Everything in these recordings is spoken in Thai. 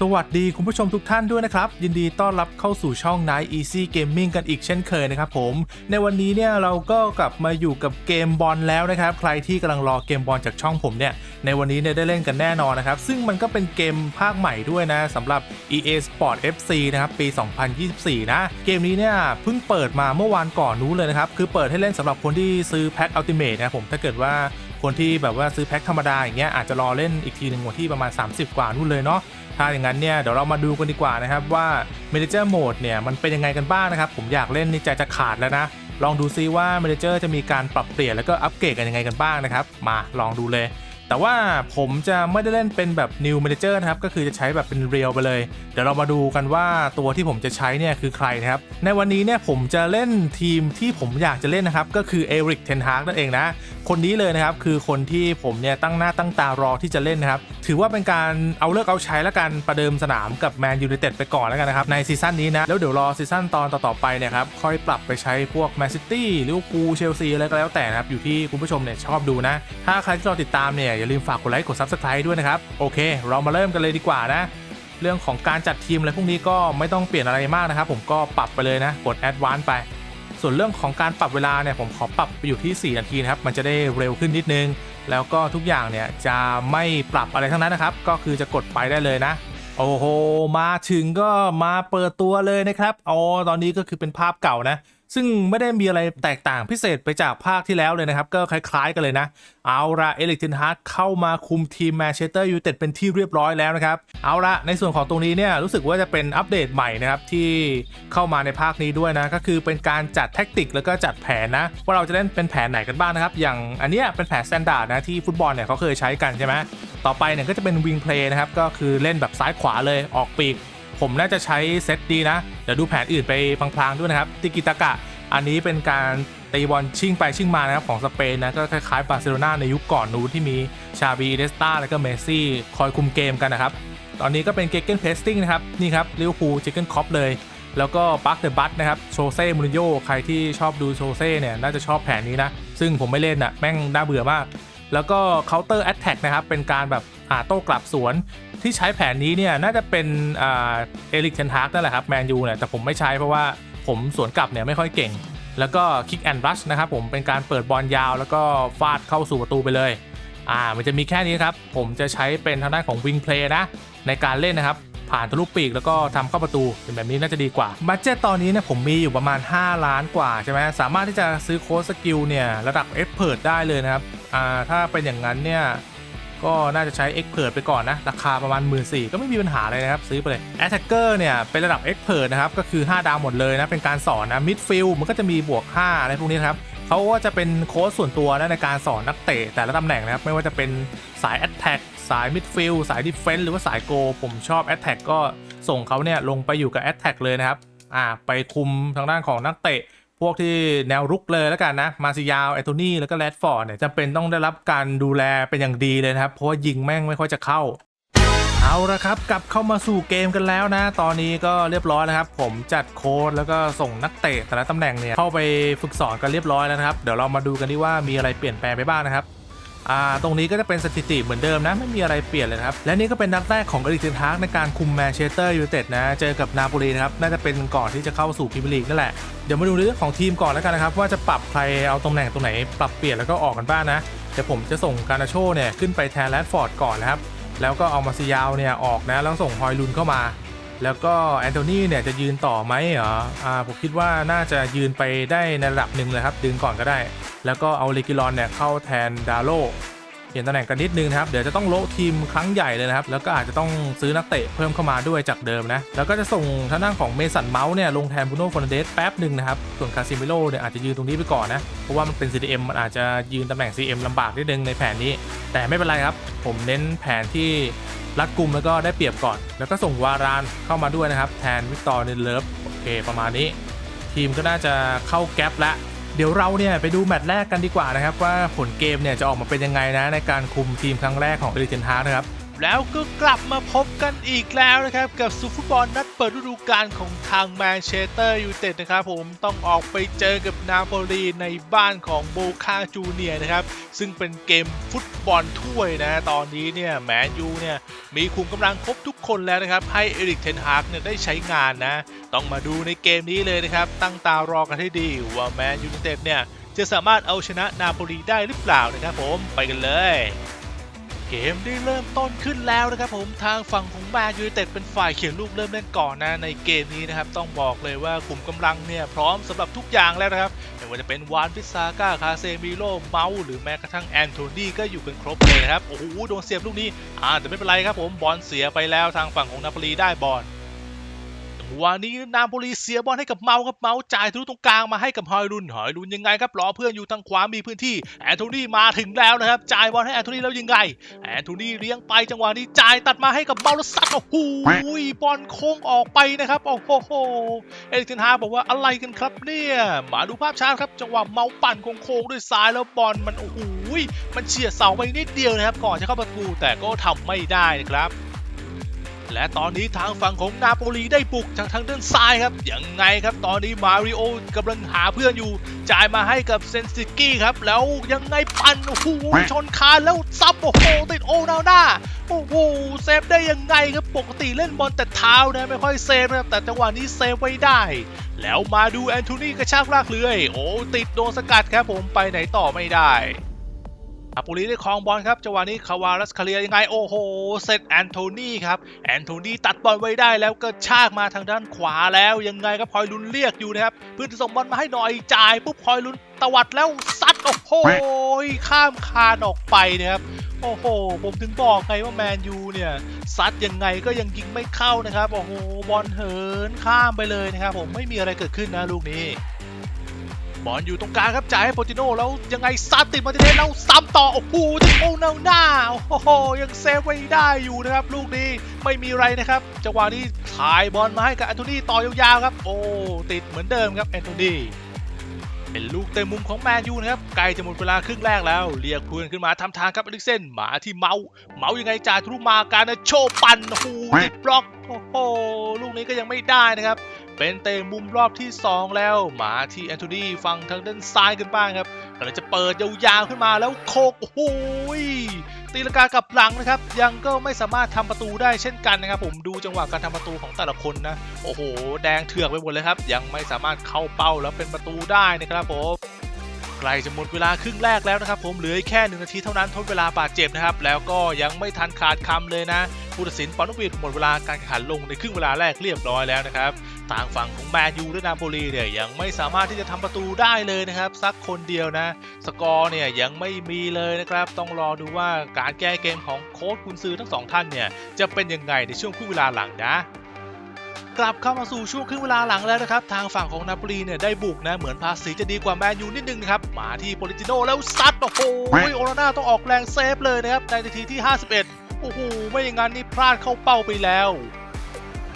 สวัสดีคุณผู้ชมทุกท่านด้วยนะครับ ยินดีต้อนรับเข้าสู่ช่อง Night Easy Gaming กันอีกเช่นเคยนะครับผม ในวันนี้เนี่ยเราก็กลับมาอยู่กับเกมบอลแล้วนะครับ ใครที่กำลังรอเกมบอลจากช่องผมเนี่ย ในวันนี้เนี่ยได้เล่นกันแน่นอนนะครับ ซึ่งมันก็เป็นเกมภาคใหม่ด้วยนะสำหรับ EA Sport FC นะครับ ปี 2024 นะ เกมนี้เนี่ยเพิ่งเปิดมาเมื่อวานก่อนนู้นเลยนะครับ คือเปิดให้เล่นสำหรับคนที่ซื้อแพ็ค Ultimate นะครับผมถ้าเกิดว่าคนที่แบบว่าซื้อแพ็คธรรมดาอย่างเงี้ยอาจจะรอเล่นอีกทีหนึ่งวันที่ประมาณ 30 กว่านู่นเลยเนาะ ถ้าอย่างนั้นเนี่ยเดี๋ยวเรามาดูกันดีกว่านะครับว่า Manager Mode เนี่ยมันเป็นยังไงกันบ้างนะครับ ผมอยากเล่นนี่ใจจะขาดแล้วนะ ลองดูซิว่า Manager จะมีการปรับเปลี่ยนแล้วก็อัปเกรดกันยังไงกันบ้างนะครับ มาลองดูเลย แต่ว่าผมจะไม่ได้เล่นเป็นแบบ New Manager นะครับ ก็คือจะใช้แบบเป็นเรียลไปเลย เดี๋ยวเรามาดูกันว่าตัวที่ผมจะใช้เนี่ยคือใครนะครับ ในวันนี้เนี่ยผมจะเล่นทีมที่ผมอยากจะเล่นนะครับ ก็คือเอริกเทนฮากนั่นเองนะ คนนี้เลยนะครับ คือคนที่ผมเนี่ยตั้งหน้าตั้งตารอที่จะเล่นนะครับ ถือว่าเป็นการเอาเลิกเอาใช้แล้วกันประเดิมสนามกับแมนยูไนเต็ดไปก่อนแล้วกันนะครับในซีซั่นนี้นะแล้วเดี๋ยวรอซีซั่นตอนต่อๆไปเนี่ยครับค่อยปรับไปใช้พวกแมนซิตี้ลิเวอร์พูลเชลซีอะไรก็แล้วแต่นะครับอยู่ที่คุณผู้ชมเนี่ยชอบดูนะ ถ้าใครที่รอติดตามเนี่ยอย่าลืมฝากกดไลค์กด Subscribe ด้วยนะครับ โอเค เรามาเริ่มกันเลยดีกว่านะ เรื่องของการจัดทีมอะไรพวกนี้ก็ไม่ต้องเปลี่ยนอะไรมากนะครับ ผมก็ปรับไปเลยนะ กด Advance ไป ส่วนเรื่องของการปรับเวลาเนี่ยผมขอปรับไปอยู่ที่ 4 นาทีนะครับ มันจะได้เร็วขึ้นนิดนึง แล้วก็ทุกอย่างเนี่ยจะไม่ปรับอะไรทั้งนั้นนะครับ ก็คือจะกดไปได้เลยนะโอ้โห มาถึงก็มาเปิดตัวเลยนะครับ อ๋อ ตอนนี้ก็คือเป็นภาพเก่านะ ซึ่งไม่ได้มีอะไรแตกต่างพิเศษไปจากภาคที่แล้วเลยนะครับ ก็คล้ายๆกันเลยนะ เอาละเอลิกเทนฮาร์ดเข้ามาคุมทีมแมนเชสเตอร์ยูไนเต็ดเป็นที่เรียบร้อยแล้วนะครับ เอาละในส่วนของตรงนี้เนี่ยรู้สึกว่าจะเป็นอัปเดตใหม่นะครับที่เข้ามาในภาคนี้ด้วยนะ ก็คือเป็นการจัดแท็กติกแล้วก็จัดแผนนะ ว่าเราจะเล่นเป็นแผนไหนกันบ้างนะครับ อย่างอันเนี้ยเป็นแผนสแตนดาร์ดนะที่ฟุตบอลเนี่ยเขาเคยใช้กันใช่ไหมต่อไปเนี่ยก็จะเป็นวิงเพลย์นะครับก็คือเล่นแบบซ้ายขวาเลยออกปีก ผมน่าจะใช้เซตดีนะ เดี๋ยวดูแผนอื่นไปพลางๆด้วยนะครับ ติกิตากะ อันนี้เป็นการตีบอลชิ่งไปชิ่งมานะครับของสเปนนะ ก็คล้ายๆบาร์เซโลนาในยุคก่อนนู้นที่มีชาบีเดสตาแล้วก็เมสซี่ คอยคุมเกมกันนะครับ ตอนนี้ก็เป็นเกเกนเพสติ้งนะครับ นี่ครับลิเวอร์พูลเจเกนคอปเลย แล้วก็ปักเดอะบัตนะครับโชเซ่มูรินโญ่ใครที่ชอบดูโชเซ่เนี่ยน่าจะชอบแผนนี้นะซึ่งผมไม่เล่นอะแม่งน่าเบื่อมากแล้วก็ counter attack นะครับ เป็นการแบบอ่าโต้กลับสวน ที่ใช้แผนนี้เนี่ยน่าจะเป็นเอริกเทนฮากนั่นแหละครับแมนยูเนี่ยแต่ผมไม่ใช้เพราะว่าผมสวนกลับเนี่ยไม่ค่อยเก่ง แล้วก็ kick and rush นะครับผมเป็นการเปิดบอลยาว แล้วก็ฟาดเข้าสู่ประตูไปเลยอ่ามันจะมีแค่นี้ครับ ผมจะใช้เป็นทางด้านของ wing play นะ ในการเล่นนะครับ ผ่านทะลุปีกแล้วก็ทำเข้าประตูเป็นแบบนี้น่าจะดีกว่าบัตเจตตอนนี้เนี่ยผมมีอยู่ประมาณ 5 ล้านกว่าใช่ไหมสามารถที่จะซื้อโค้ดสกิลเนี่ยระดับ e x p e r t ได้เลยนะครับอ่าถ้าเป็นอย่างนั้นเนี่ย ก็น่าจะใช้ Expert ไปก่อนนะ ราคาประมาณ 1 4ื่นก็ไม่มีปัญหาเลยนะครับ ซื้อไปเลย Attacker เนี่ย เป็นระดับ Expert นะครับ ก็คือ 5 ดาวหมดเลยนะ เป็นการสอนนะ Midfield มันก็จะมีบวก 5 อะไรพวกนี้ครับเขาก็จะเป็นโค้ชส่วนตัวนะในการสอนนักเตะแต่ละตำแหน่งนะครับ ไม่ว่าจะเป็นสาย Attack สาย Midfield สาย Defense หรือว่าสาย Go ผมชอบ Attack ก็ส่งเขาเนี่ยลงไปอยู่กับ Attack เลยนะครับอ่าไปคุมทางด้านของนักเตะ พวกที่แนวรุกเลยแล้วกันนะ มาซิยาวแอนโทนีแล้วก็แรดฟอร์ดเนี่ยจำเป็นต้องได้รับการดูแลเป็นอย่างดีเลยนะครับ เพราะว่ายิงแม่งไม่ค่อยจะเข้า เอาละครับ กลับเข้ามาสู่เกมกันแล้วนะ ตอนนี้ก็เรียบร้อยนะครับ ผมจัดโค้ดแล้วก็ส่งนักเตะแต่ละตำแหน่งเนี่ยเข้าไปฝึกสอนกันเรียบร้อยแล้วนะครับ เดี๋ยวเรามาดูกันดีว่ามีอะไรเปลี่ยนแปลงไปบ้างนะครับ อ่าตรงนี้ก็จะเป็นสถิติเหมือนเดิมนะ ไม่มีอะไรเปลี่ยนเลยครับ และนี่ก็เป็นนัดแรกของเอริกเทนฮากในการคุมแมนเชสเตอร์ยูไนเต็ดนะ เจอกับนาโปลีนะครับ น่าจะเป็นก่อนที่จะเข้าสู่พรีเมียร์ลีกนั่นแหละ เดี๋ยวมาดูเรื่องของทีมก่อนแล้วกันนะครับ ว่าจะปรับใครเอาตำแหน่งตรงไหน ปรับเปลี่ยนแล้วก็ออกกันบ้างนะเดี๋ยวผมจะส่งการาโชเนี่ยขึ้นไปแทนแรดฟอร์ดก่อนนะครับแล้วก็เอามาซิยาวเนี่ยออกนะแล้วส่งฮอยลุนเข้ามา แล้วก็แอนโทนีเนี่ยจะยืนต่อไหมเหรออ่าผมคิดว่าน่าจะยืนไปได้ในระดับหนึ่งเลยครับ ดึงก่อนก็ได้ แล้วก็เอาเลกิลอนเนี่ยเข้าแทนดาโลเปลี่ยนตำแหน่งกันนิดนึงนะครับ เดี๋ยวจะต้องโละทีมครั้งใหญ่เลยนะครับ แล้วก็อาจจะต้องซื้อนักเตะเพิ่มเข้ามาด้วยจากเดิมนะ แล้วก็จะส่งทางด้านของเมสันเมาส์เนี่ยลงแทนบูโน่ฟอนเดสแป๊บหนึ่งนะครับ ส่วนคาซิมิโลเนี่ยอาจจะยืนตรงนี้ไปก่อนนะ เพราะว่ามันเป็น CDM มันอาจจะยืนตำแหน่ง CM ลำบากนิดนึงในแผนนี้ แต่ไม่เป็นไรครับ ผมเน้นแผนที่ รัดกุมแล้วก็ได้เปรียบก่อน แล้วก็ส่งวารานเข้ามาด้วยนะครับ แทนวิกตอร์เนเลิฟโอเคประมาณนี้ ทีมก็น่าจะเข้าแก๊บแล้วเดี๋ยวเราเนี่ยไปดูแมตช์แรกกันดีกว่านะครับ ว่าผลเกมเนี่ยจะออกมาเป็นยังไงนะในการคุมทีมครั้งแรกของเอริเจนฮาร์นะครับ แล้วก็กลับมาพบกันอีกแล้วนะครับกับซูฟุตบอลนัดเปิดฤดูกาลของทางแมนเชสเตอร์ยูไนเต็ดนะครับผมต้องออกไปเจอกับนาโปลีในบ้านของโบคาจูเนียนะครับ ซึ่งเป็นเกมฟุตบอลถ้วยนะ ตอนนี้เนี่ยแมนยูเนี่ยมีคุมกำลังครบทุกคนแล้วนะครับ ให้เอริกเทนฮากเนี่ยได้ใช้งานนะ ต้องมาดูในเกมนี้เลยนะครับ ตั้งตารอกันให้ดีว่าแมนยูไนเต็ดเนี่ยจะสามารถเอาชนะนาโปลีได้หรือเปล่านะครับผมไปกันเลย เกมได้เริ่มต้นขึ้นแล้วนะครับผมทางฝั่งของแมนยูไนเต็ดเป็นฝ่ายเขียนลูกเริ่มเล่นก่อนนะในเกมนี้นะครับต้องบอกเลยว่ากลุ่มกำลังเนี่ยพร้อมสำหรับทุกอย่างแล้วนะครับไม่ว่าจะเป็นวานพิซาก้าคาเซมิโลเมาส์หรือแม้กระทั่งแอนโทนีก็อยู่กันครบเลยนะครับโอ้โหโดนเสียบลูกนี้อ่าแต่ไม่เป็นไรครับผมบอลเสียไปแล้วทางฝั่งของนาโปลีได้บอล วันนี้นาโปลีเสียบอลให้กับเมาครับเมาจ่ายทะลุตรงกลางมาให้กับฮอยลุนฮอยลุนยังไงครับรอเพื่อนอยู่ทางขวามีพื้นที่แอนโทนีมาถึงแล้วนะครับจ่ายบอลให้แอนโทนีแล้วยังไงแอนโทนีเลี้ยงไปจังหวะนี้จ่ายตัดมาให้กับเมาส์แล้วซัดโอ้โหบอลโค้งออกไปนะครับโอ้โหเอริกเทนฮาบอกว่าอะไรกันครับเนี่ยมาดูภาพช้าครับจังหวะเมาปั่นโค้งด้วยซ้ายแล้วบอลมันโอ้โหมันเฉียดเสาไปนิดเดียวนะครับก่อนจะเข้าประตูแต่ก็ทำไม่ได้นะครับ และตอนนี้ทางฝั่งของนาโปลีได้บุกทางทางด้านซ้ายครับยังไงครับตอนนี้มาริโอกำลังหาเพื่อนอยู่ จ่ายมาให้กับเซนซิกี้ครับ แล้วยังไงปั่นโอ้โหชนคานแล้วซับโอ้โหติดโอนาหน้าโอ้โหเซฟได้ยังไงครับปกติเล่นบอลแต่เท้านะไม่ค่อยเซฟนะครับแต่จังหวะนี้เซฟไว้ได้ แล้วมาดูแอนโทนีกระชากลากเลื่อยโอ้ติดโดนสกัดครับผมไปไหนต่อไม่ได้ อาปูลีได้ครองบอลครับจังหวะนี้คาวารัสคาเลียยังไงโอ้โหเซตแอนโทนีครับแอนโทนีตัดบอลไว้ได้แล้วก็ชากมาทางด้านขวาแล้วยังไงครับพลอยลุนเรียกอยู่นะครับเพื่อจะส่งบอลมาให้หน่อยจ่ายปุ๊บพลอยลุนตวัดแล้วซัดโอ้โหข้ามคานออกไปนะครับโอ้โห ผมถึงบอกไงว่าแมนยูเนี่ยซัดยังไงก็ยังยิงไม่เข้านะครับ โอ้โหบอลเหินข้ามไปเลยนะครับผมไม่มีอะไรเกิดขึ้นนะลูกนี้ บอลอยู่ตรงกลางครับจ่ายให้โปรติโน่แล้วยังไงซัดติดมาติเทสแล้วซ้ำต่อ โอ้โหที่โอ้เนาหน้าโอ้โหยังเซฟไว้ได้อยู่นะครับ ลูกนี้ไม่มีไรนะครับจังหวะนี้ถ่ายบอลมาให้กับแอนโทนีต่อยาวๆครับ โอ้ติดเหมือนเดิมครับแอนโทนีเป็นลูกเต็มมุมของแมนยูนะครับใกล้จะหมดเวลาครึ่งแรกแล้ว เรียกเพื่อนขึ้นมาทำทางครับอลิกเซนหมาที่เมา เมายังไงจ่ายทะลุมาการนะโชว์ปันโอ้โหติดบล็อกโอ้โหลูกนี้ก็ยังไม่ได้นะครับ เป็นเตะมุมรอบที่ 2 แล้วมาที่แอนโทนีฟังทางด้านซ้ายกันบ้างครับกำลังจะเปิดยาวๆขึ้นมาแล้วโคกโอ้โหยตีลังกากับหลังนะครับ ยังก็ไม่สามารถทำประตูได้เช่นกันนะครับ ผมดูจังหวะการทำประตูของแต่ละคนนะโอ้โห แดงเถือกไปหมดเลยครับ ยังไม่สามารถเข้าเป้าแล้วเป็นประตูได้นะครับผมใกล้จะหมดเวลาครึ่งแรกแล้วนะครับ ผมเหลือแค่หนึ่งนาทีเท่านั้นทดเวลาบาดเจ็บนะครับ แล้วก็ยังไม่ทันขาดคำเลยนะผู้ตัดสินปอนวีดหมดเวลาการแข่งขันลงในครึ่งเวลาแรกเรียบร้อยแล้วนะครับ ทางฝั่งของแมนยูและนาโปลีเนี่ยยังไม่สามารถที่จะทำประตูได้เลยนะครับ สักคนเดียวนะ สกอร์เนี่ยยังไม่มีเลยนะครับ ต้องรอดูว่าการแก้เกมของโค้ชกุนซือทั้งสองท่านเนี่ยจะเป็นยังไงในช่วงครึ่งเวลาหลังนะกลับเข้ามาสู่ช่วงครึ่งเวลาหลังแล้วนะครับ ทางฝั่งของนาโปลีเนี่ยได้บุกนะ เหมือนภาษีจะดีกว่าแมนยูนิดนึงนะครับ มาที่โปลิติโนแล้วซัดโอ้โหโอนาน่าต้องออกแรงเซฟเลยนะครับ ในนาทีที่ 51 โอ้โหไม่อย่างนั้นนี่พลาดเข้าเป้าไปแล้ว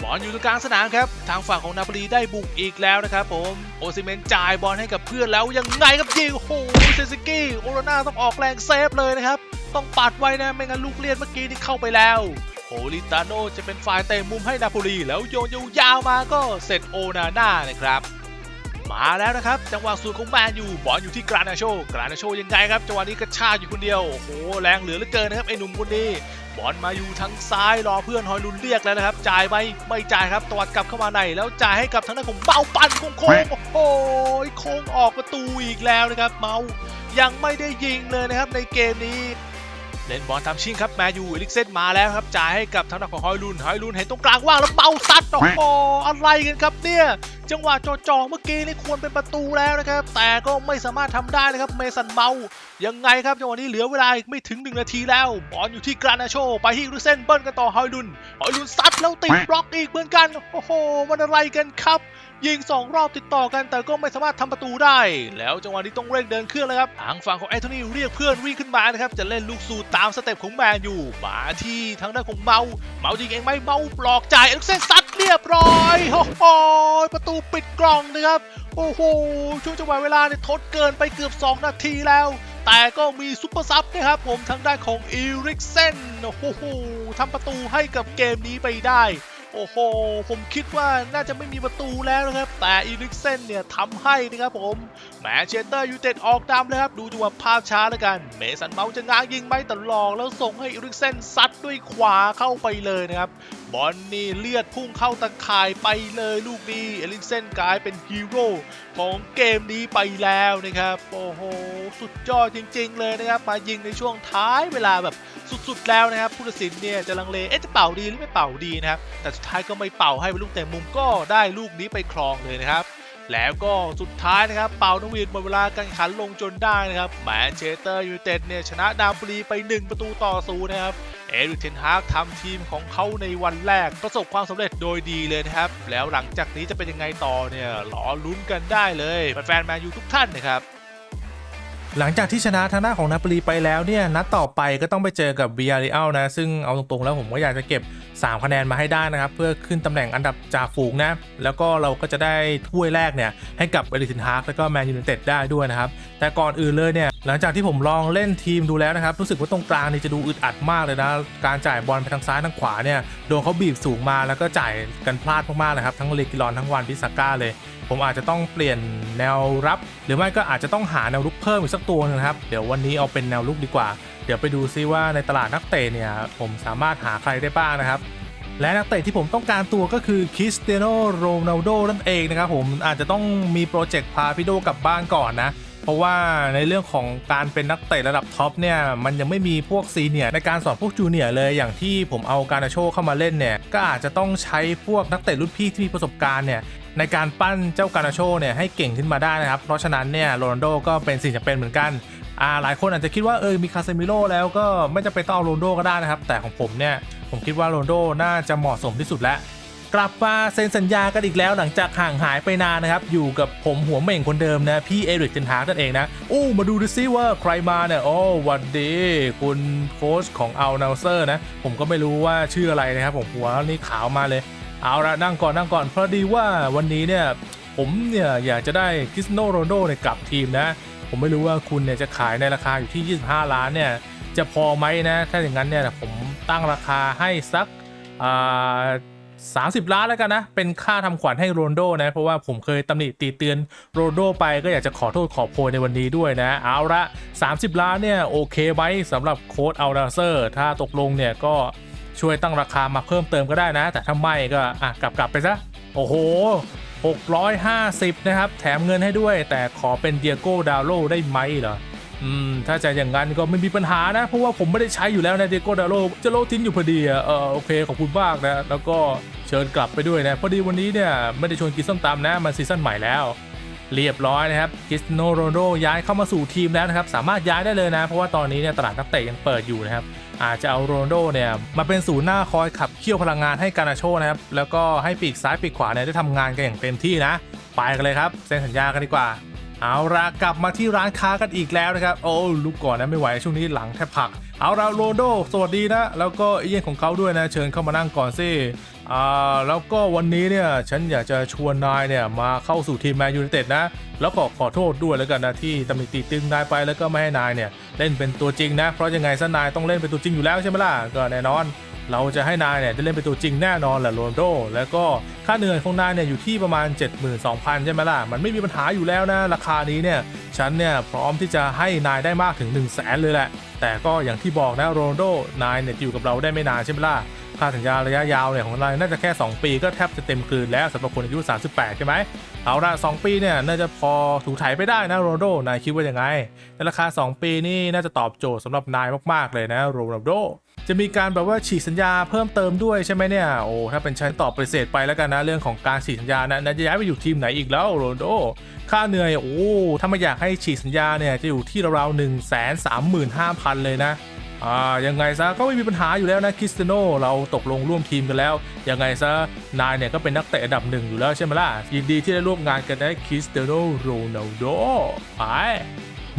บอลอยู่ตรงกลางสนามครับ ทางฝั่งของนาโปลีได้บุกอีกแล้วนะครับผมโอซิเมนจ่ายบอลให้กับเพื่อนแล้วยังไงครับยิงโอ้โหเซซิกี้โอนาน่าต้องออกแรงเซฟเลยนะครับ ต้องปัดไว้นะไม่งั้นลูกเลียนเมื่อกี้นี่เข้าไปแล้วโอลิตาโนจะเป็นฝ่ายเตะมุมให้นาโปลีแล้วโยนยาวมาก็เสร็จโอนาน่านะครับมาแล้วนะครับ จังหวะสูตรของแมนยูบอลอยู่ที่กรานาโชกรานาโชยังไงครับจังหวะนี้กระชากอยู่คนเดียวโอ้โหแรงเหลือเหลือเกินนะครับไอ้หนุ่มคนนี้ บอลมาอยู่ทางซ้ายรอเพื่อนฮอยลุนเรียกแล้วนะครับ จ่ายไปไม่จ่ายครับตวัดกลับเข้ามาใน แล้วจ่ายให้กับทางด้านของเมาปันโค้งโค้งโอ้โหโค้งออกประตูอีกแล้วนะครับ เมายังไม่ได้ยิงเลยนะครับในเกมนี้ เล่นบอลทำชิงครับแมนยูเอลิกเซนมาแล้วครับจ่ายให้กับทางด้านของฮอยลุนฮอยลุนเห็นตรงกลางว่างแล้วเมาซัดโอ้โหอะไรกันครับเนี่ยจังหวะจ่อๆเมื่อกี้นี่ควรเป็นประตูแล้วนะครับ แต่ก็ไม่สามารถทำได้นะครับเมสันเมายังไงครับจังหวะนี้เหลือเวลาอีกไม่ถึง 1 นาทีแล้วบอลอยู่ที่กรานาโช ไปที่รูเซนเบิ้ลกันต่อฮอยลุนฮอยลุนซัดแล้วติดบล็อกอีกเหมือนกันโอ้โหมันอะไรกันครับ ยิง 2 รอบติดต่อกันแต่ก็ไม่สามารถทำประตูได้ แล้วจังหวะนี้ต้องเร่งเดินเครื่องแล้วครับทางฝั่งของแอนโทนีเรียกเพื่อนวิ่งขึ้นมานะครับจะเล่นลูกสูตตามสเต็ปของแมนอยู่มาที่ทางด้านของเมา เมายิงเองไหมเมาปลอกจ่ายเอลิกเซนซัดเรียบร้อยโอ้โหประตูปิดกล่องนะครับโอ้โหช่วงจังหวะเวลาเนี่ยทดเกินไปเกือบ 2 นาทีแล้วแต่ก็มีซุปเปอร์ซับนะครับผมทางด้านของอีริกเซนโอ้โหทำประตูให้กับเกมนี้ไปได้ โอ้โห ผมคิดว่าน่าจะไม่มีประตูแล้วนะครับ แต่อีลิกเซนเนี่ยทำให้นะครับผม แมนเชสเตอร์ยูไนเต็ดออกตามเลยครับ ดูจังหวะภาพช้าแล้วกัน เมสันเมาจะง้างยิงไม่ตลอดแล้วส่งให้อีลิกเซนซัดด้วยขวาเข้าไปเลยนะครับ บอลนี่เลียดพุ่งเข้าตะข่ายไปเลยลูกนี้เอลิกเซนกลายเป็นฮีโร่ของเกมนี้ไปแล้วนะครับ โอ้โห สุดยอดจริง ๆ เลยนะครับ มายิงในช่วงท้ายเวลาแบบสุดๆแล้วนะครับผู้ตัดสินเนี่ยจะลังเลเอ๊ะจะเป่าดีหรือไม่เป่าดีนะครับ แต่สุดท้ายก็ไม่เป่าให้เป็นลูกเตะมุมก็ได้ลูกนี้ไปครองเลยนะครับแล้วก็สุดท้ายนะครับ เป่านวีดหมดเวลาการขันลงจนได้นะครับแมนเชสเตอร์ยูไนเต็ดเนี่ยชนะนาโปลีไป 1 ประตูต่อศูนย์นะครับ เอริกเทนฮากทำทีมของเขาในวันแรกประสบความสำเร็จโดยดีเลยนะครับ แล้วหลังจากนี้จะเป็นยังไงต่อเนี่ยรอลุ้นกันได้เลยแฟนแมนยูทุกท่านนะครับ หลังจากที่ชนะทางด้านของนาปลีไปแล้วเนี่ยนัดต่อไปก็ต้องไปเจอกับ v ิอาริเอลนะ ซึ่งเอาตรงๆแล้วผมก็อยากจะเก็บ 3 คะแนนมาให้ได้นะครับ เพื่อขึ้นตำแหน่งอันดับจ่าฝูงนะ แล้วก็เราก็จะได้ถ้วยแรกเนี่ย ให้กับเอริทินฮาร์กแล้วก็แมนยูไนเต็ดได้ด้วยนะครับ แต่ก่อนอื่นเลยเนี่ย หลังจากที่ผมลองเล่นทีมดูแล้วนะครับ รู้สึกว่าตรงกลางนี่จะดูอึดอัดมากเลยนะ การจ่ายบอลไปทางซ้ายทางขวาเนี่ยโดนเขาบีบสูงมาแล้วก็จ่ายกันพลาดมากๆเลยครับทั้งเลกิลอนทั้งวันพิซาก้าเลย ผมอาจจะต้องเปลี่ยนแนวรับ หรือไม่ก็อาจจะต้องหาแนวรุกเพิ่มอีกสักตัวหนึงครับ เดี๋ยววันนี้เอาเป็นแนวรุกดีกว่า เดี๋ยวไปดูซิว่าในตลาดนักเตะเนี่ยผมสามารถหาใครได้บ้างนะครับ และนักเตะที่ผมต้องการตัวก็คือคริสเตียโนโรนัลโดนั่นเองนะครับผมอาจจะต้องมีโปรเจกต์พาพี่โดกลับบ้านก่อนนะเพราะว่าในเรื่องของการเป็นนักเตะระดับท็อปเนี่ยมันยังไม่มีพวกซีเนียในการสอนพวกจูเนียเลยอย่างที่ผมเอาการาโชเข้ามาเล่นเนี่ยก็อาจจะต้องใช้พวกนักเตะรุ่นพี่ที่มีประสบการณ์เนี่ย ในการปั้นเจ้าการนาโชเนี่ยให้เก่งขึ้นมาได้นะครับ เพราะฉะนั้นเนี่ยโรนัลโดก็เป็นสิ่งจำเป็นเหมือนกันอ่าหลายคนอาจจะคิดว่าเออมีคาเซมิโร่แล้วก็ไม่จำเป็นต้องเอาโรนัลโดก็ได้นะครับ แต่ของผมเนี่ยผมคิดว่าโรนัลโดน่าจะเหมาะสมที่สุดแล้ว กลับมาเซ็นสัญญากันอีกแล้วหลังจากห่างหายไปนานนะครับ อยู่กับผมหัวเหม่งคนเดิมนะ พี่เอริกเจนฮาร์กนั่นเองนะโอ้มาดูดูซิว่าใครมาเนี่ยโอ้วันดีคุณโค้ชของอัลนาเซอร์นะ ผมก็ไม่รู้ว่าชื่ออะไรนะครับผมหัวนี่ขาวมาเลย เอาละนั่งก่อนนั่งก่อนเพราะดีว่าวันนี้เนี่ยผมเนี่ยอยากจะได้คริสโนโรนโดเนี่ยกลับทีมนะ ผมไม่รู้ว่าคุณเนี่ยจะขายในราคาอยู่ที่ 25 ล้านเนี่ยจะพอไหมนะ ถ้าอย่างนั้นเนี่ยผมตั้งราคาให้สักอ่า30ล้านแล้วกันนะ เป็นค่าทำขวัญให้โรนโดนะ เพราะว่าผมเคยตำหนิตีเตือนโรนโดไปก็อยากจะขอโทษขอโพยในวันนี้ด้วยนะ เอาละ 30 ล้านเนี่ย โอเคไหมสำหรับโค้ดอัลดาเซอร์ ถ้าตกลงเนี่ยก็ ช่วยตั้งราคามาเพิ่มเติมก็ได้นะ แต่ถ้าไม่ก็อะกลับกลับไปซะ โอ้โห 650 นะครับ แถมเงินให้ด้วย แต่ขอเป็นเดียโก้ดาวโลได้ไหมเหรออืมถ้าจะอย่างนั้นก็ไม่มีปัญหานะ เพราะว่าผมไม่ได้ใช้อยู่แล้วนะเดียโก้ดาโลจะโลทิ้งอยู่พอดีอะเออโอเคขอบคุณมากนะ แล้วก็เชิญกลับไปด้วยนะพอดีวันนี้เนี่ยไม่ได้ชวนกินส้มตำนะมันซีซั่นใหม่แล้ว เรียบร้อยนะครับคริสโนโรนโดย้ายเข้ามาสู่ทีมแล้วนะครับ สามารถย้ายได้เลยนะ เพราะว่าตอนนี้เนี่ยตลาดนักเตะยังเปิดอยู่นะครับ อาจจะเอาโรนลโดเนี่ยมาเป็นศูนย์หน้าคอยขับเคี่ยวพลังงานให้การนาโชนะครับแล้วก็ให้ปีกซ้ายปีกขวาเนี่ยได้ทำงานกันอย่างเต็มที่นะ ไปกันเลยครับเซ็นสัญญากันดีกว่า เอาละกลับมาที่ร้านค้ากันอีกแล้วนะครับ โอ้ลูกก่อนนะไม่ไหวช่วงนี้หลังแทบผัก เอาละโรนลโดสวัสดีนะ แล้วก็เอี้ยนของเขาด้วยนะ เชิญเข้ามานั่งก่อนสิ อ่าแล้วก็วันนี้เนี่ยฉันอยากจะชวนนายเนี่ยมาเข้าสู่ทีมแมนยูไนเต็ดนะ แล้วก็ขอโทษด้วยแล้วกันนะที่ตำหนิตีตึงนายไปแล้วก็ไม่ให้นายเนี่ยเล่นเป็นตัวจริงนะ เพราะยังไงซะนายต้องเล่นเป็นตัวจริงอยู่แล้วใช่ไหมล่ะก็แน่นอน เราจะให้นายเนี่ยได้เล่นเป็นตัวจริงแน่นอนแหละโรนโดแล้วก็ค่าเหนื่อยของนายเนี่ยอยู่ที่ประมาณ 72,000 ใช่ไหมล่ะมันไม่มีปัญหาอยู่แล้วนะราคานี้เนี่ยฉันเนี่ยพร้อมที่จะให้นายได้มากถึง 1 0 0 0 0แสนเลยแหละแต่ก็อย่างที่บอกนะโรนโดนายเนี่ยอยู่กับเราได้ไม่นานใช่ไหมล่ะาสัญญาระยะยาวเนี่ยของนายน่าจะแค่ 2 ปีก็แทบจะเต็มกลืนแล้วสำหรับคนอายุ 38 ใช่ไหม เอาละ2ปีเนี่ยน่าจะพอถูถ่ายไปได้นะโรนโดนายคิดว่ายังไงในราคา 2 ปีนี่น่าจะตอบโจทย์สำหรับนายมากๆเลยนะโรนัลโดจะมีการแบบว่าฉีกสัญญาเพิ่มเติมด้วยใช่ไหมเนี่ยโอ้ถ้าเป็นฉันตอบปฏิเสธไปแล้วกันนะเรื่องของการฉีกสัญญานะนะจะย้ายไปอยู่ทีมไหนอีกแล้วโรนโดค่าเหนื่อยโอ้ถ้าไม่อยากให้ฉีกสัญญาเนี่ยจะอยู่ที่ราวๆหนึ่งแสนสามหมื่นห้าพันเลยนะ อ่ายังไงซะก็ไม่มีปัญหาอยู่แล้วนะคริสเตโนเราตกลงร่วมทีมกันแล้ว ยังไงซะนายเนี่ยก็เป็นนักเตะอันดับหนึ่งอยู่แล้วใช่ไหมล่ะ ยินดีที่ได้ร่วมงานกันนะคริสเตโนโรนัลโดไป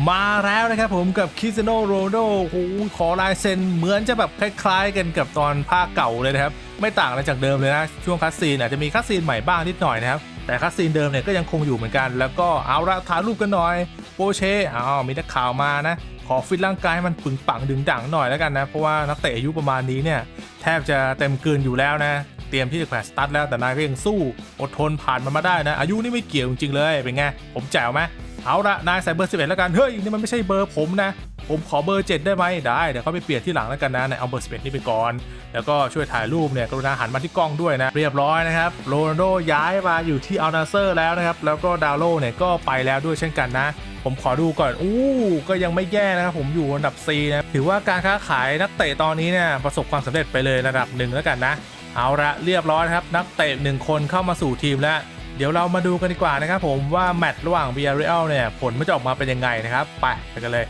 มาแล้วนะครับผมกับคริสเตโนโรนัลโดโอ้โหขอลายเซ็นเหมือนจะแบบคล้ายๆ กันกับตอนภาคเก่าเลยนะครับ ไม่ต่างอะไรจากเดิมเลยนะ ช่วงคัสซีนอาจจะมีคัสซีนใหม่บ้างนิดหน่อยนะครับแต่คัสซีนเดิมเนี่ยก็ยังคงอยู่เหมือนกัน แล้วก็เอาละถ่ายรูปกันหน่อยโปเช่อ้าวมีนักข่าวมานะ ขอฟิตร่างกายให้มันปึงปังดึงดังหน่อยแล้วกันนะ เพราะว่านักเตะอายุประมาณนี้เนี่ย แทบจะเต็มเกินอยู่แล้วนะ เตรียมที่จะแขวนสตาร์ทแล้วแต่นายก็ยังสู้อดทนผ่านมันมาได้นะ อายุนี่ไม่เกี่ยวจริงๆเลยเป็นไงผมแจ๋วไหมเอาละนายใส่เบอร์11แล้วกันเฮ้ยนี่มันไม่ใช่เบอร์ผมนะ ผมขอเบอร์ 7 ได้ไหมได้ เดี๋ยวเขาไปเปลี่ยนที่หลังแล้วกันนะนเอาเบอร์11นี่ไปก่อน แล้วก็ช่วยถ่ายรูปเนี่ยกรุณาหันมาที่กล้องด้วยนะ เรียบร้อยนะครับโรนัลโดย้ายมาอยู่ที่อัลนาเซอร์แล้วนะครับ แล้วก็ดาวโลเนี่ยก็ไปแล้วด้วยเช่นกันนะผมขอดูก่อน อู้ ก็ยังไม่แย่นะครับ ผมอยู่อันดับ C นะ ถือว่าการค้าขายนักเตะตอนนี้เนี่ยประสบความสำเร็จไปเลยระดับหนึ่งแล้วกันนะ เอาละเรียบร้อยนะครับ นักเตะหนึ่งคนเข้ามาสู่ทีมแล้ว เดี๋ยวเรามาดูกันดีกว่านะครับผมว่าแมตช์ระหว่าง v i a r e a l เนี่ยผลมันจะออกมาเป็นยังไงนะครับ ไปไปกันเลย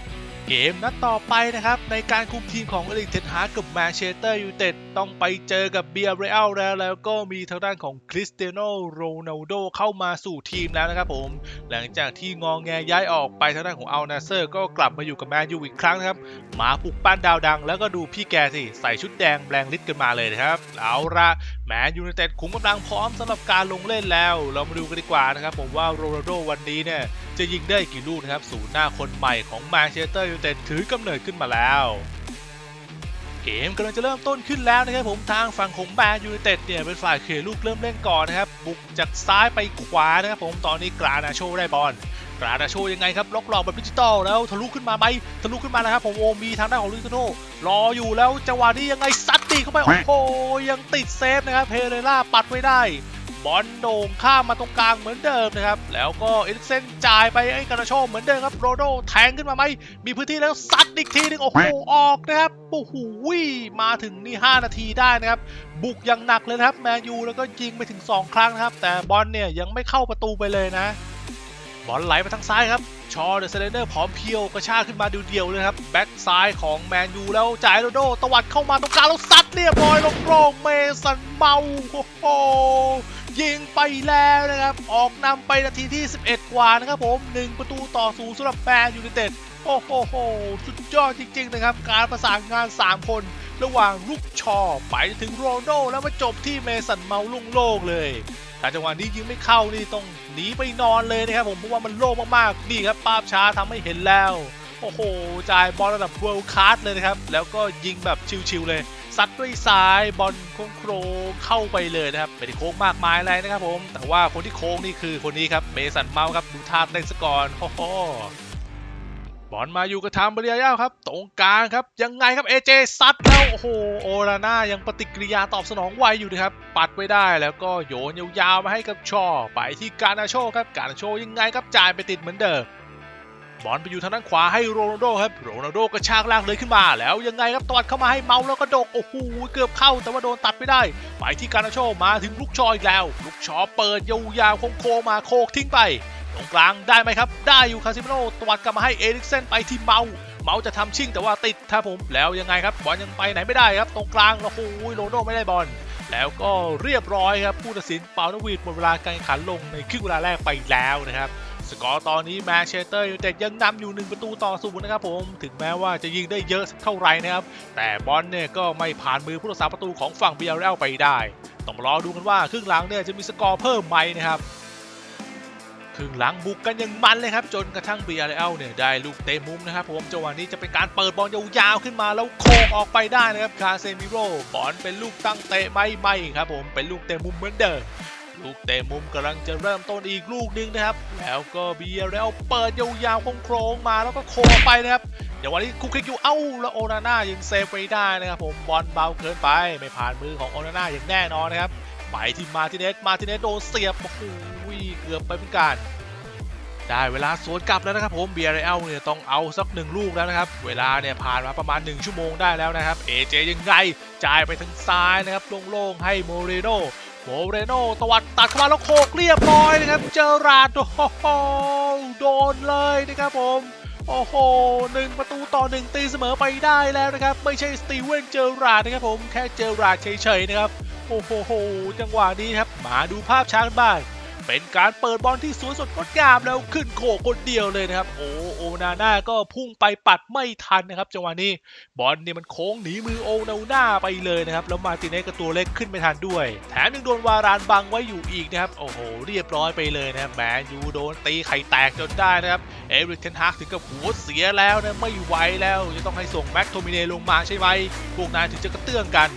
เกมนัดต่อไปนะครับ ในการคุมทีมของเอริกเทนฮากับแมนเชสเตอร์ยูไนเต็ดต้องไปเจอกับเบียร์เรอัลแล้วแล้วก็มีทางด้านของคริสเตียโนโรนัลโดเข้ามาสู่ทีมแล้วนะครับผม หลังจากที่งองแงย้ายออกไปทางด้านของอัลนาเซอร์ ก็กลับมาอยู่กับแมนยูอีกครั้งนะครับมาปลุกปั้นดาวดัง แล้วก็ดูพี่แกสิ ใส่ชุดแดงแบลงลิดกันมาเลยนะครับ เอาละแมนยูไนเต็ดขุมกำลังพร้อมสำหรับการลงเล่นแล้ว เรามาดูกันดีกว่านะครับผมว่าโรนัลโดวันนี้เนี่ย จะยิงได้กี่ลูกนะครับศูนย์หน้าคนใหม่ของแมนเชสเตอร์ยูไนเต็ดถือกำเนิดขึ้นมาแล้วเกมกำลังจะเริ่มต้นขึ้นแล้วนะครับผมทางฝั่งของแมนยูไนเต็ดเนี่ยเป็นฝ่ายเคลียร์ลูกเริ่มเล่นก่อนนะครับบุกจากซ้ายไปขวานะครับผมตอนนี้กรานาโชได้บอลกรานาโชยังไงครับล็อกหลอกแบบดิจิตอลแล้วทะลุขึ้นมาไหมทะลุขึ้นมาแล้วครับผมโอมีทางด้านของลุยโนรออยู่แล้วจังหวะนี้ยังไงซัดตีเข้าไปโอ้โหยังติดเซฟนะครับเพเรล่าปัดไว้ได้ บอลโด่งข้ามมาตรงกลางเหมือนเดิมนะครับ แล้วก็เอลิกเซนจ่ายไปไอ้กระโชมเหมือนเดิมครับโรโดแทงขึ้นมาไหม มีพื้นที่แล้วซัดอีกทีนึงโอ้โหออกนะครับโอ้โหมาถึงนี่ 5 นาทีได้นะครับ บุกอย่างหนักเลยนะครับแมนยูแล้วก็ยิงไปถึง 2 ครั้งนะครับ แต่บอลเนี่ยยังไม่เข้าประตูไปเลยนะบอลไหลมาทางซ้ายครับ ชอเดอะเซเลนเดอร์ผอมเพียวกระชากขึ้นมาเดียวๆเลยครับ แบ็กซ้ายของแมนยูแล้วจ่ายโรโดตวัดเข้ามาตรงกลางแล้วซัดเรียบร้อยลงโรงเมสันเมาโอ้โห ยิงไปแล้วนะครับ ออกนำไปนาทีที่ 11 กว่านะครับผม 1 ประตูต่อศูนย์สำหรับแมนยูไนเต็ดโอ้โหโหสุดยอดจริง ๆ นะครับ การประสานงาน 3 คนระหว่างลูกชอไปถึงโรนลโดแล้วมาจบที่เมสันเมาลุ่งโลกเลยถ้าจังหวะนี้ยิงไม่เข้านี่ต้องหนีไปนอนเลยนะครับผมเพราะว่ามันโล่งมากๆนี่ครับภาพช้าทำให้เห็นแล้ว โอ้โห จ่ายบอลระดับ world class เลยนะครับ แล้วก็ยิงแบบชิวๆเลยซัดด้วยซ้ายบอลโค้งโครงเข้าไปเลยนะครับไม่ได้โค้งมากมายอะไรนะครับผม แต่ว่าคนที่โค้งนี่คือคนนี้ครับเมสันเมาส์ครับดูท่าเต้นสกอนโอ้โหบอลมาอยู่กับทามเบรียยาครับ ตรงกลางครับ ยังไงครับเอเจซัดแล้วโอ้โหโอราน่ายังปฏิกิริยาตอบสนองไวอยู่นะครับ ปัดไว้ได้แล้วก็โยนยาวๆมาให้กับชอ ไปที่การาโชครับ การาโชยังไงครับจ่ายไปติดเหมือนเดิม บอลไปอยู่ทางด้านขวาให้โรนัลโดครับโรนัลโดกระชากลากเลยขึ้นมาแล้วยังไงครับตอดเข้ามาให้เมาแล้วก็ดกโอ้โหเกือบเข้าแต่ว่าโดนตัดไม่ได้ ไปที่การนาโชมาถึงลูกชออีกแล้ว ลูกชอเปิดยาวๆโค้งมาโคกทิ้งไปตรงกลางได้ไหมครับ ได้อยู่คาซิเมโนตวัดกลับมาให้เอริกเซนไปที่เมา เมาจะทำชิ่งแต่ว่าติดครับผมแล้วยังไงครับบอลยังไปไหนไม่ได้ครับ ตรงกลางโอ้โหโรนัลโดไม่ได้บอลแล้วก็เรียบร้อยครับผู้ตัดสินเป่านวีดหมดเวลาการแข่งขันลงในครึ่งเวลาแรกไปแล้วนะครับ สกอร์ตอนนี้แมนเชสเตอร์ยูไนเต็ดยังนำอยู่ 1 ประตูต่อศูนย์นะครับผม ถึงแม้ว่าจะยิงได้เยอะสักเท่าไหร่นะครับ แต่บอลเนี่ยก็ไม่ผ่านมือผู้รักษาประตูของฝั่งเบียร์เรลไปได้ ต้องมารอดูกันว่าครึ่งหลังเนี่ยจะมีสกอร์เพิ่มไหมนะครับครึ่งหลังบุกกันอย่างมันเลยครับ จนกระทั่ง BRL เนี่ยได้ลูกเตะมุมนะครับผมจังหวะนี้จะเป็นการเปิดบอลยาวๆขึ้นมาแล้วโค้งออกไปได้นะครับคาเซมิโร่บอลเป็นลูกตั้งเตะไม่ไม่ครับผมเป็นลูกเตะมุมเหมือนเดิม ลูกเตะมุมกำลังจะเริ่มต้นอีกลูกหนึงนะครับ แล้วก็เบียร์แล้วเปิดยาวๆโค้งๆมาแล้วก็โค้งอไปนะครับเดี๋ยววันนี้คุกคิกอยู่เอ้าแล้วโอนาน่ายังเซฟไว้ได้นะครับผมบอลเบาเกินไปไม่ผ่านมือของโอนาน่าอย่างแน่นอนนะครับไปที่มาติเนสมาติเนสโดนเสียบโอ้โหเกือบไปเหมือนกันได้เวลาสวนกลับแล้วนะครับผมเบียร์เอลเนี่ยต้องเอาสักหนึ่งลูกแล้วนะครับ เวลาเนี่ยผ่านมาประมาณ 1 ชั่วโมงได้แล้วนะครับเอเจยังไงจ่ายไปทางซ้ายนะครับโล่งๆให้โมเรโน โมเรโนตวัดตัดเข้ามาแล้วโคกเรียบร้อยนะครับ เจอราดโอ้โหโดนเลยนะครับผม โอ้โหหนึ่งประตูต่อหนึ่งตีเสมอไปได้แล้วนะครับ ไม่ใช่สตีเวนเจอราดนะครับผมแค่เจอราดเฉยๆนะครับ โอ้โหจังหวะนี้ครับมาดูภาพช้ากันบ้าง เป็นการเปิดบอลที่สวยสดงดงามแล้วขึ้นโขกคนเดียวเลยนะครับ โอ้โอนาน่าก็พุ่งไปปัดไม่ทันนะครับจังหวะนี้บอลเนี่ยมันโค้งหนีมือโอนาน่าไปเลยนะครับ แล้วมาติเนสก็ตัวเล็กขึ้นไม่ทันด้วย แถมยังโดนวารานบังไว้อยู่อีกนะครับ โอ้โห เรียบร้อยไปเลยนะแมนยูโดนตีไข่แตกจนได้นะครับเอริกเทนฮากถึงกับหัวเสียแล้วนะไม่ไหวแล้วจะต้องให้ส่งแม็กโทมิเนลงมาใช่ไหมพวกนายถึงจะกระเตื้องกัน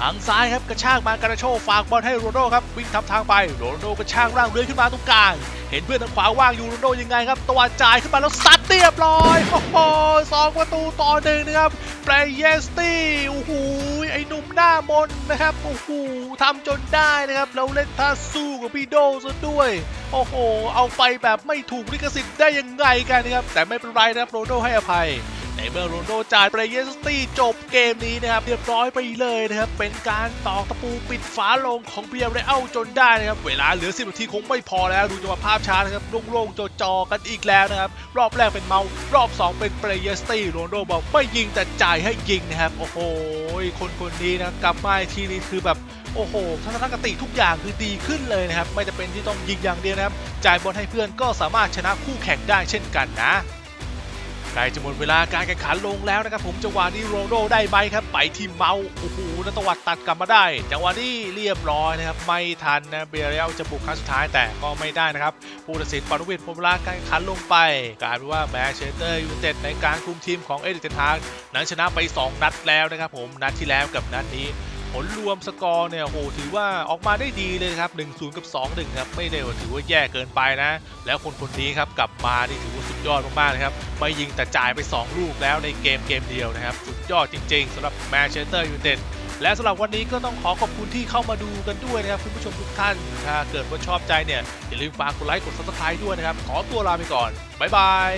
ทางซ้ายครับกระชากมากระโชกฝากบอลให้โรนัลโดครับวิ่งทำทางไปโรนัลโดกระชากร่างเลื้อยขึ้นมาตรงกลางเห็นเพื่อนทางขวาว่างอยู่โรนัลโดยังไงครับตะวันจ่ายขึ้นมาแล้วซัดเรียบร้อยโอ้โหสองประตูต่อหนึ่งนะครับเปรเยสตี้โอ้โหไอ้หนุ่มหน้ามนนะครับโอ้โหทำจนได้นะครับแล้วเล่นท่าสู้กับพี่โดซะด้วยโอ้โห เอาไปแบบไม่ถูกลิขสิทธิ์ได้ยังไงกันนะครับแต่ไม่เป็นไรนะครับโรนัลโดให้อภัย ในเมื่อโรนโดจ่ายเปรเยสตี้จบเกมนี้นะครับเรียบร้อยไปเลยนะครับเป็นการตอกตะปูปิดฝาลงของเบียร์เรอัลจนได้นะครับเวลาเหลือ 10 นาทีคงไม่พอแล้วดูจังหวะภาพช้านะครับโล่งๆจอๆกันอีกแล้วนะครับรอบแรกเป็นเมารอบ 2 เป็นเปรเยสตี้โรนโดบอกไม่ยิงแต่จ่ายให้ยิงนะครับโอ้โหคนคนนี้นะกลับมาทีนี้คือแบบโอ้โหทัศนคติทุกอย่างคือดีขึ้นเลยนะครับไม่จะเป็นที่ต้องยิงอย่างเดียวนะครับจ่ายบอลให้เพื่อนก็สามารถชนะคู่แข่งได้เช่นกันนะ ใกล้จะหมดเวลาการแข่งขันลงแล้วนะครับผมจังหวะนี้โรนโดได้ไหมครับ ไปที่เมาส์โอ้โหนัตวัดตัดกลับมาได้ จังหวะนี้เรียบร้อยนะครับ ไม่ทันนะเบเรียลจะบุกครั้งสุดท้ายแต่ก็ไม่ได้นะครับผู้ตัดสินปานุเวทหมดเวลาการแข่งขันลงไปกลายเป็นว่าแมนเชสเตอร์ยูไนเต็ดในการคุมทีมของเอริกเทนฮากนั้นชนะไป 2 นัดแล้วนะครับผมนัดที่แล้วกับนัดนี้ ผลรวมสกอร์เนี่ยโหถือว่าออกมาได้ดีเลยครับ 1-0 กับ 2-1 ครับ ไม่ได้ถือว่าแย่เกินไปนะ แล้วคนคนนี้ครับกลับมานี่ถือว่าสุดยอดมากๆเลยครับ ไม่ยิงแต่จ่ายไป 2 ลูกแล้วในเกมเกมเดียวนะครับ สุดยอดจริงๆสำหรับแมนเชสเตอร์ยูไนเต็ดและสำหรับวันนี้ก็ต้องขอขอบคุณที่เข้ามาดูกันด้วยนะครับ คุณผู้ชมทุกท่าน ถ้าเกิดว่าชอบใจเนี่ยอย่าลืมฝากกดไลค์กด subscribe ด้วยนะครับ ขอตัวลาไปก่อนบ๊ายบาย